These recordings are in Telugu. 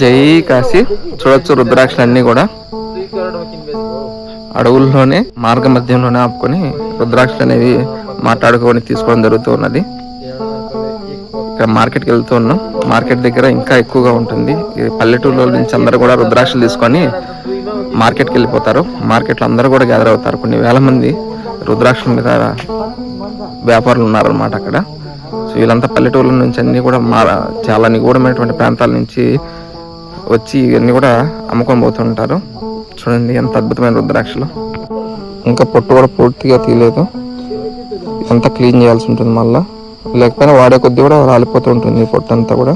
జై కాశీ చూడొచ్చు రుద్రాక్షలు అన్ని కూడా. అడవుల్లోనే మార్గ మధ్యంలోనే ఆపుకొని రుద్రాక్షలు అనేవి మాట్లాడుకొని తీసుకోవడం జరుగుతూ ఉన్నది. ఇక్కడ మార్కెట్కి వెళ్తూ ఉన్నాం. మార్కెట్ దగ్గర ఇంకా ఎక్కువగా ఉంటుంది. పల్లెటూరులో నుంచి అందరూ కూడా రుద్రాక్షలు తీసుకొని మార్కెట్కి వెళ్ళిపోతారు. మార్కెట్లో అందరూ కూడా గ్యాదర్ అవుతారు. కొన్ని వేల మంది రుద్రాక్షల మీద వ్యాపారులు ఉన్నారనమాట అక్కడ. సో వీళ్ళంతా పల్లెటూరుల నుంచి అన్నీ కూడా మా చాలా నిగూఢమైనటువంటి ప్రాంతాల నుంచి వచ్చి ఇవన్నీ కూడా అమ్ముకొని పోతుంటారు చూడండి ఎంత అద్భుతమైన రుద్రాక్షలు. ఇంకా పొట్టు కూడా పూర్తిగా తీయలేదు. అంతా క్లీన్ చేయాల్సి ఉంటుంది మళ్ళీ. లేకపోయినా వాడే కొద్ది కూడా రాలిపోతూ ఉంటుంది ఈ పొట్టు అంతా కూడా.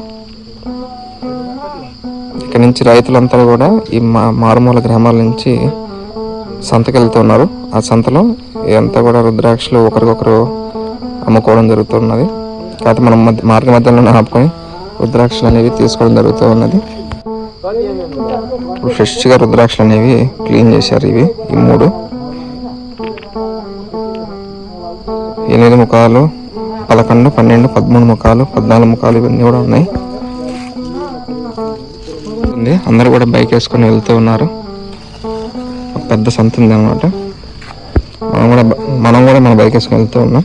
ఇక్కడ నుంచి రైతులంతా కూడా ఈ మా మారుమూల గ్రామాల నుంచి సంతకి వెళ్తున్నారు ఆ సంతలో ఇదంతా కూడా రుద్రాక్షలు ఒకరికొకరు అమ్ముకోవడం జరుగుతున్నది కాబట్టి మనం మార్గ మధ్యలో ఆపుకొని రుద్రాక్షలు అనేవి తీసుకోవడం జరుగుతూ ఉన్నది. ఇప్పుడు ఫ్రెష్గా రుద్రాక్షలు అనేవి క్లీన్ చేశారు ఇవి ఈ మూడు. ఎనిమిది ముఖాలు పదకొండు పన్నెండు పదమూడు ముఖాలు పద్నాలుగు ముఖాలు ఇవన్నీ కూడా ఉన్నాయి. ఉంది. అందరూ కూడా బైక్ వేసుకొని వెళ్తూ ఉన్నారు. పెద్ద సంత ఉంది అనమాట మనం కూడా మనం కూడా మన బైక్ వేసుకొని వెళ్తూ ఉన్నాం.